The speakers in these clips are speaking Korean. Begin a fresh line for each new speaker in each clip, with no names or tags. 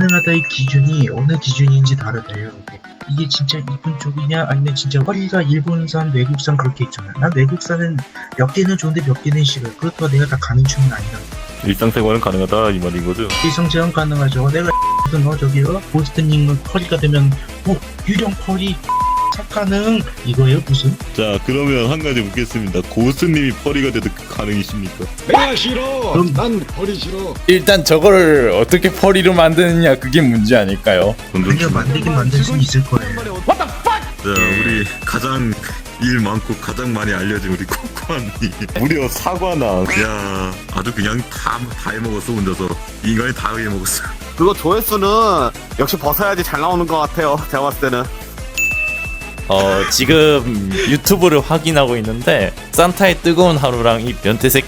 가능하다의 기준이 어느 기준인지 다르대요. 이게 진짜 이쁜 쪽이냐 아니면 진짜 허리가 일본산, 외국산 그렇게 있잖아. 난 외국산은 몇 개는 좋은데 몇 개는 싫어. 그렇다고 내가 다 가는 춤은 아니다.
일상생활은 가능하다 이 말인 거죠.
일성제한 가능하죠. 내가 너 저기요 보스트님 펄이가 되면 어 유령 착 가능 이거예요 무슨?
자 그러면 한 가지 묻겠습니다. 고스님이 펄이가 돼도 가능이십니까?
내가 싫어.
그럼-
난 버리 싫어.
일단 저거를 어떻게 펄이로 만드느냐 그게 문제 아닐까요?
아니요 만들긴 만들 수 있을 거예요.
자 우리 가장 일 많고 가장 많이 알려진 우리 코코아님 무려 사과나 야 아주 그냥 다, 다 해먹었어 혼자서 인간이 다 해먹었어
그거 조회수는 역시 벗어야지 잘 나오는 것 같아요. 제가 봤을 때는.
어 지금 유튜브를 확인하고 있는데 산타의 뜨거운 하루랑 이 변태색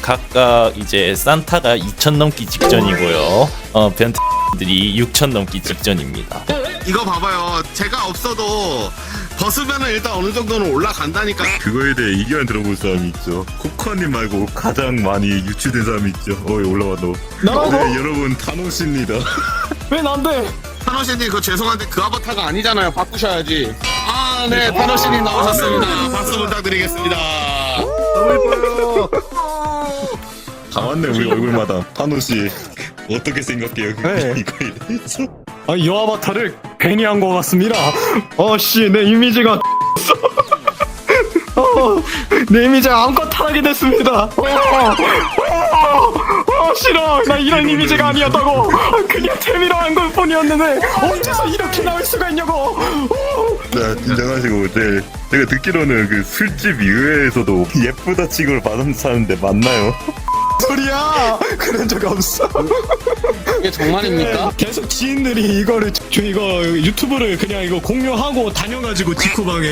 각각 이제 산타가 2천 넘기 직전이고요. 어 변태들이 6천 넘기 직전입니다.
이거 봐봐요. 제가 없어도 벗으면은 일단 어느 정도는 올라간다니까.
그거에 대해 의견 들어볼 사람이 있죠 코코아님 말고 가장 많이 유출된 사람이 있죠 어이 올라와 너
나라고?
네, 여러분 타노씨입니다
왜 난데?
타노씨님 그 죄송한데 그 아바타가 아니잖아요. 바꾸셔야지. 아, 네. 타노씨님 나오셨습니다. 박수 부탁드리겠습니다.
다 왔네 우리 얼굴마다 타노씨 어떻게 생각해요
네.
대해서
아, 이 아바타를 괜히 한 것 같습니다. 어, 씨, 내 이미지가. 어, 내 이미지가 암컷 타락이 됐습니다. 어, 어, 어, 싫어. 나 이런 이미지가 아니었다고. 그냥 태미로 한것 뿐이었는데, 어째서 이렇게 나올 수가 있냐고. 어.
자, 진정하시고, 네. 제가 듣기로는 그 술집 의회에서도 예쁘다 칭을 받은 사는데 맞나요?
소리야! 그런 적 없어.
이게 정말입니까?
계속 지인들이 이거를 저 이거 유튜브를 그냥 이거 공유하고 다녀가지고 디코방에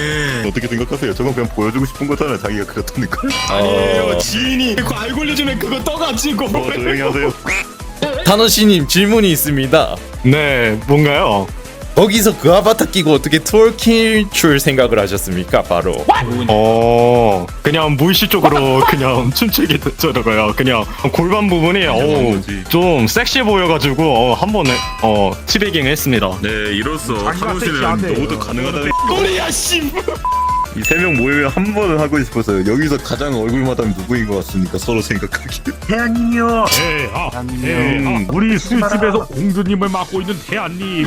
어떻게 생각하세요? 저건 그냥 보여주고 싶은 거잖아요. 자기가 그렇다니까.
아니에요 지인이 그 알고리즘에 그거 떠가지고
뭐 조용히 하세요.
타노씨님 질문이 있습니다.
네 뭔가요?
거기서 그 아바타 끼고 어떻게 트월킬 출 생각을 하셨습니까? 바로.
어. 그냥 무의식적으로 그냥 춤추게 됐더라고요. 그냥 골반 부분이 어,
거지.
좀 섹시해 보여가지고 어, 한 번에 어 티베깅 했습니다.
네, 이로써 한호 씨는 모두 가능하다.
꼬리야 씨
이 세 명 모이면 한 번은 하고 싶어서요. 여기서 가장 얼굴마담 누구인 것 같습니까? 서로 생각하기에.
태양님이요.
대하, 대하. 우리 술집에서 공주님을 맡고 있는 대한님.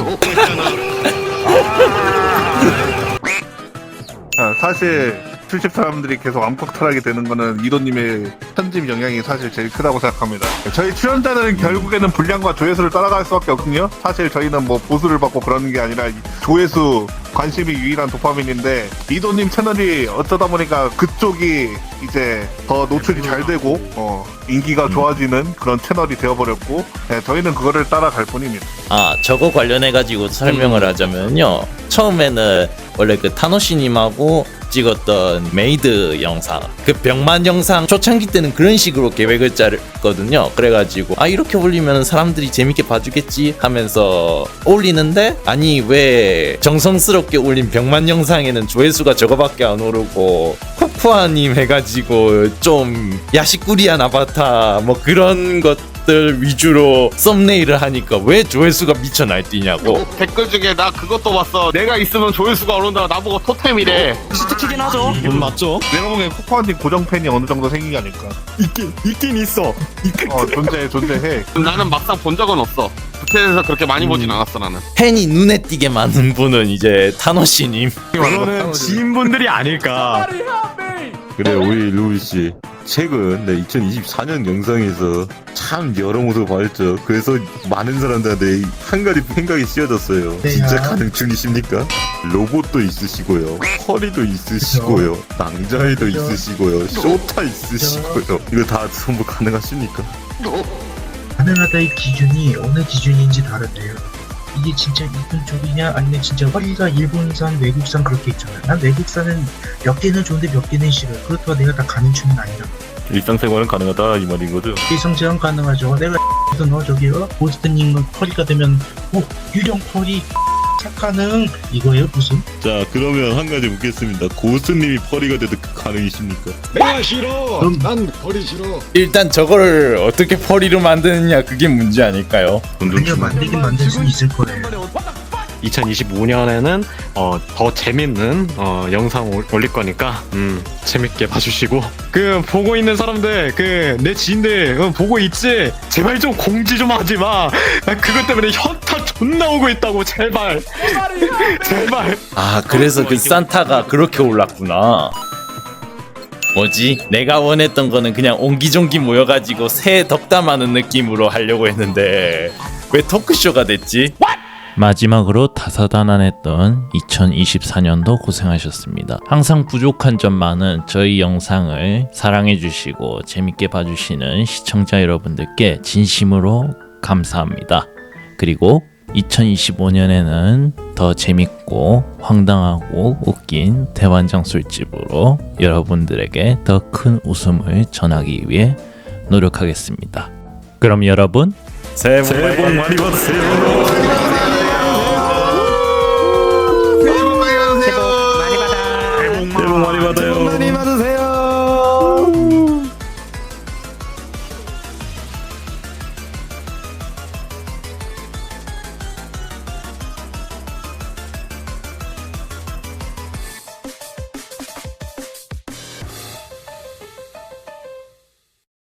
아, 사실 술집 사람들이 계속 암컷 탈하게 되는 거는 이도님의 편집 영향이 사실 제일 크다고 생각합니다. 저희 출연자들은 결국에는 분량과 조회수를 따라갈 수밖에 없거든요. 사실 저희는 뭐 보수를 받고 그러는 게 아니라 조회수 관심이 유일한 도파민인데 이도님 채널이 어쩌다 보니까 그쪽이 이제 더 노출이 잘 되고 어, 인기가 좋아지는 그런 채널이 되어버렸고 네, 저희는 그거를 따라갈 뿐입니다.
아 저거 관련해 가지고 설명을 하자면요. 처음에는 원래 그 타노시님하고 찍었던 메이드 영상. 그 병만 영상 초창기 때는 그런 식으로 계획을 짰거든요. 그래가지고 아 이렇게 올리면 사람들이 재밌게 봐주겠지 하면서 올리는데 아니 왜 정성스럽게 올린 병만 영상에는 조회수가 저거밖에 안 오르고 코코아님 해가지고 좀 야식꾸리한 아바타 뭐 그런 것 들 위주로 썸네일을 하니까 왜 조회수가 미쳐 날뛰냐고
댓글 중에 나 그것도 봤어. 내가 있으면 조회수가 오른다. 나보고 토템이래.
스티키긴 하죠 음, 맞죠
내가 보기엔 코코아님 고정 팬이 어느 정도 생긴 게 아닐까.
있긴 있긴 있어 있긴
어, 존재해, 존재해.
나는 막상 본 적은 없어. 부캐에서 그렇게 많이 보진 않았어 나는.
팬이 눈에 띄게 많은 분은 이제 타노씨님
그거는 지인분들이 아닐까
그래, 우리 루이 씨. 최근 네, 2024년 영상에서 참 여러 모습을 봤죠. 그래서 많은 사람들한테 한 가지 생각이 씌워졌어요.
네,
진짜
야.
가능 중이십니까? 로봇도 있으시고요. 허리도 있으시고요. 낭자이도 있으시고요. 쇼타 있으시고요. 이거 다 전부 가능하십니까?
가능하다의 기준이 어느 기준인지 다르대요. 이게 진짜 이쁜 쪽이냐 아니면 진짜 허리가 일본산, 외국산 그렇게 있잖아. 난 외국산은 몇 개는 좋은데 몇 개는 싫어. 그렇다고 내가 다 가는 춤은 아니다.
일상생활은 가능하다 이 말인 거죠.
일성제한 가능하죠. 내가 너 저기요 보스트님 펄이가 되면 어 유령 펄이 착하는 이거예요 무슨?
자 그러면 한 가지 묻겠습니다. 고스님이 펄이가 돼도 가능이십니까?
내가 싫어.
그럼-
난 벌이 싫어.
일단 저거를 어떻게 펄이로 만드느냐 그게 문제 아닐까요?
아니요 만들긴 만들 수 있을 거예요.
2025년에는 어, 더 재밌는 어, 영상 올- 올릴 거니까 음, 재밌게 봐주시고.
그 보고 있는 사람들 그 내 지인들 어, 보고 있지? 제발 좀 공지 좀 하지 마. 나 그것 때문에 현타 존나 오고 있다고 제발 제발
아 그래서 그 산타가 그렇게 올랐구나 뭐지? 내가 원했던 거는 그냥 옹기종기 모여가지고 새해 덕담하는 느낌으로 하려고 했는데 왜 토크쇼가 됐지? 마지막으로 다사다난했던 2024년도 고생하셨습니다. 항상 부족한 점 많은 저희 영상을 사랑해주시고 재밌게 봐주시는 시청자 여러분들께 진심으로 감사합니다. 그리고 2025년에는 더 재밌고 황당하고 웃긴 대환장 술집으로 여러분들에게 더 큰 웃음을 전하기 위해 노력하겠습니다. 그럼 여러분
새해 복 많이 받으세요